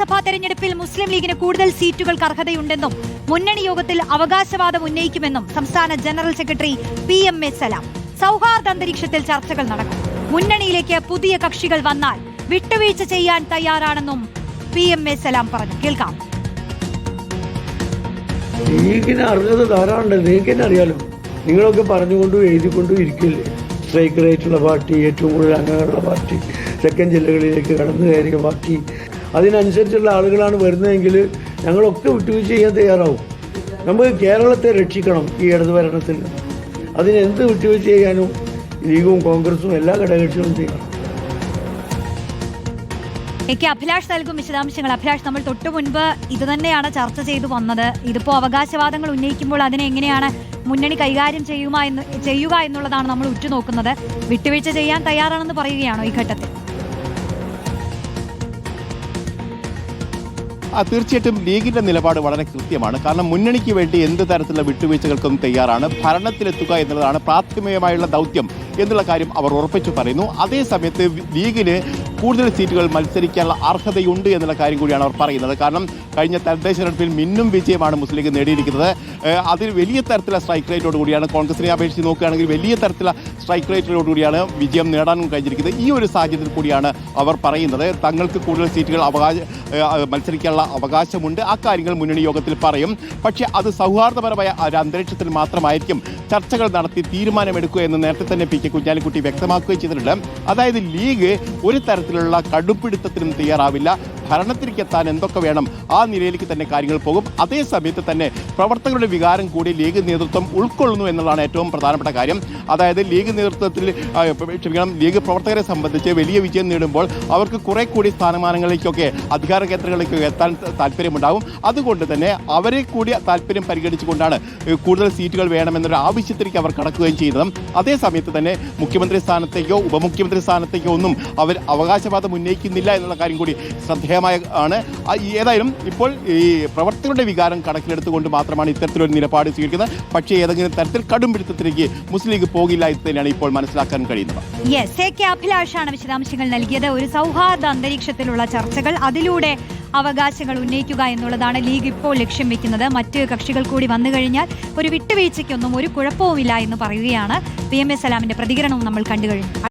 നിയമസഭാ തെരഞ്ഞെടുപ്പിൽ മുസ്ലിം ലീഗിന് കൂടുതൽ സീറ്റുകൾക്ക് അർഹതയുണ്ടെന്നും മുന്നണി യോഗത്തിൽ അവകാശവാദം ഉന്നയിക്കുമെന്നും സംസ്ഥാന general secretary P M A Salam. സൗഹാർദ്ദ അന്തരീക്ഷത്തിൽ ചർച്ചകൾ നടക്കും. മുന്നണിയിലേക്ക് പുതിയ കക്ഷികൾ വന്നാൽ വിട്ടുവീഴ്ച ചെയ്യാൻ തയ്യാറാണെന്നും പി എം എ സലാം പറഞ്ഞു. കേൾക്കാം. ലീഗിന് അർഹത ധാരാളം നിങ്ങൾക്ക് അറിയാലോ. നിങ്ങളൊക്കെ പറഞ്ഞുകൊണ്ടും എഴുതിക്കൊണ്ടും ഇരിക്കില്ലേ? സ്ട്രൈക്ക് റേറ്റുള്ള പാർട്ടി ഏറ്റവും കൂടുതൽ അംഗങ്ങളുള്ള പാർട്ടി തെക്കൻ ജില്ലകളിലേക്ക് കടന്നു കയറിയ പാർട്ടി. അതിനനുസരിച്ചുള്ള ആളുകളാണ് വരുന്നതെങ്കിൽ ഞങ്ങളൊക്കെ വിട്ടുവീഴ്ച ചെയ്യാൻ തയ്യാറാവും. നമുക്ക് കേരളത്തെ രക്ഷിക്കണം ഈ ഇടതു ഭരണത്തിൽ അതിനെന്ത് വിട്ടുവീഴ്ച ചെയ്യാനും ലീഗും കോൺഗ്രസും എല്ലാ ഘടകകക്ഷികളും ചെയ്യണം. എനിക്ക് അഭിലാഷ് നൽകും വിശദാംശങ്ങൾ. അഭിലാഷ് നമ്മൾ തൊട്ടു മുൻപ് ഇത് തന്നെയാണ് ചർച്ച ചെയ്തു വന്നത്. ഇതിപ്പോ അവകാശവാദങ്ങൾ ഉന്നയിക്കുമ്പോൾ അതിനെ എങ്ങനെയാണ് മുന്നണി കൈകാര്യം ചെയ്യുക എന്ന് ചെയ്യുക എന്നുള്ളതാണ് നമ്മൾ ഉറ്റുനോക്കുന്നത്. വിട്ടുവീഴ്ച ചെയ്യാൻ തയ്യാറാണെന്ന് പറയുകയാണോ ഈ ഘട്ടത്തിൽ? തീർച്ചയായിട്ടും ലീഗിന്റെ നിലപാട് വളരെ കൃത്യമാണ്. കാരണം മുന്നണിക്ക് വേണ്ടി എന്ത് തരത്തിലുള്ള വിട്ടുവീഴ്ചകൾക്കും തയ്യാറാണ്. ഭരണത്തിലെത്തുക എന്നുള്ളതാണ് പ്രാഥമികമായുള്ള ദൗത്യം. എന്നുള്ള കാര്യം അവർ ഉറപ്പിച്ചു പറയുന്നു. അതേസമയത്ത് ലീഗിന് കൂടുതൽ സീറ്റുകൾ മത്സരിക്കാനുള്ള അർഹതയുണ്ട് എന്നുള്ള കാര്യം കൂടിയാണ് അവർ പറയുന്നത്. കാരണം കഴിഞ്ഞ തദ്ദേശ തെരഞ്ഞെടുപ്പിൽ മിന്നും വിജയമാണ് മുസ്ലിം ലീഗ് നേടിയിരിക്കുന്നത്. അതിൽ വലിയ തരത്തിലുള്ള സ്ട്രൈക്ക് റേറ്റോട് കൂടിയാണ് കോൺഗ്രസിനെ അപേക്ഷിച്ച് നോക്കുകയാണെങ്കിൽ വലിയ തരത്തിലുള്ള സ്ട്രൈക്ക് റേറ്റിനോട് കൂടിയാണ് വിജയം നേടാനും കഴിഞ്ഞിരിക്കുന്നത്. ഈ ഒരു സാഹചര്യത്തിൽ കൂടിയാണ് അവർ പറയുന്നത്. തങ്ങൾക്ക് കൂടുതൽ സീറ്റുകൾ അവകാശ മത്സരിക്കാനുള്ള അവകാശമുണ്ട്. ആ കാര്യങ്ങൾ മുന്നണി യോഗത്തിൽ പറയും. പക്ഷേ അത് സൗഹാർദ്ദപരമായ ഒരു അന്തരീക്ഷത്തിൽ മാത്രമായിരിക്കും ചർച്ചകൾ നടത്തി തീരുമാനമെടുക്കുക എന്ന് നേരത്തെ തന്നെ പി കെ കുഞ്ഞാലിക്കുട്ടി വ്യക്തമാക്കുകയും ചെയ്തിട്ടുണ്ട്. അതായത് ലീഗ് ഒരു തരത്തിലുള്ള കടുപ്പിടുത്തത്തിനും തയ്യാറാവില്ല. ഭരണത്തിലേക്ക് എത്താൻ എന്തൊക്കെ വേണം? ആ നിലയിലേക്ക് തന്നെ കാര്യങ്ങൾ പോകും. അതേ സമയത്ത് തന്നെ പ്രവർത്തകരുടെ വികാരം കൂടി ലീഗ് നേതൃത്വം ഉൾക്കൊള്ളുന്നു എന്നുള്ളതാണ് ഏറ്റവും പ്രധാനപ്പെട്ട കാര്യം. അതായത് ലീഗ് നേതൃത്വത്തിൽ ക്ഷമിക്കണം ലീഗ് പ്രവർത്തകരെ സംബന്ധിച്ച് വലിയ വിജയം നേടുമ്പോൾ അവർക്ക് കുറെ കൂടി സ്ഥാനമാനങ്ങളിലേക്കൊക്കെ അധികാര കേന്ദ്രങ്ങളിലേക്കൊക്കെ എത്താൻ താല്പര്യമുണ്ടാകും. അതുകൊണ്ട് തന്നെ അവരെ കൂടി താല്പര്യം പരിഗണിച്ചുകൊണ്ടാണ് കൂടുതൽ സീറ്റുകൾ വേണമെന്നൊരു ആവശ്യത്തിലേക്ക് അവർ കടക്കുകയും ചെയ്യുന്നതും അതേ സമയത്ത് തന്നെ മുഖ്യമന്ത്രി സ്ഥാനത്തേക്കോ ഉപമുഖ്യമന്ത്രി സ്ഥാനത്തേക്കോ ഒന്നും അവർ അവകാശവാദം ഉന്നയിക്കുന്നില്ല എന്നുള്ള കാര്യം കൂടി ശ്രദ്ധേയമായ ആണ്. ഏതായാലും ഇപ്പോൾ ഈ പ്രവർത്തകരുടെ വികാരം കണക്കിലെടുത്തുകൊണ്ട് മാത്രമാണ് ഇത്തരത്തിലൊരു നിലപാട് സ്വീകരിക്കുന്നത്. പക്ഷേ ഏതെങ്കിലും തരത്തിൽ കടും പിടുത്തത്തിലേക്ക് മുസ്ലിം ലീഗ് പോകില്ല എന്ന് തന്നെയാണ് ഇപ്പോൾ മനസ്സിലാക്കാൻ കഴിയുന്നത്. യെസ് എ കെ അഭിലാഷാണ് വിശദാംശങ്ങൾ നൽകിയത്. ഒരു സൗഹാർദ്ദ അന്തരീക്ഷത്തിലുള്ള ചർച്ചകൾ അതിലൂടെ അവകാശങ്ങൾ ഉന്നയിക്കുക എന്നുള്ളതാണ് ലീഗ് ഇപ്പോൾ ലക്ഷ്യം വെക്കുന്നത്. മറ്റ് കക്ഷികൾ കൂടി വന്നു കഴിഞ്ഞാൽ ഒരു വിട്ടുവീഴ്ചയ്ക്കൊന്നും ഒരു കുഴപ്പവുമില്ല എന്ന് പറയുകയാണ്. പി എം എസ് സലാമിന്റെ പ്രതികരണവും നമ്മൾ കണ്ടു കഴിഞ്ഞു.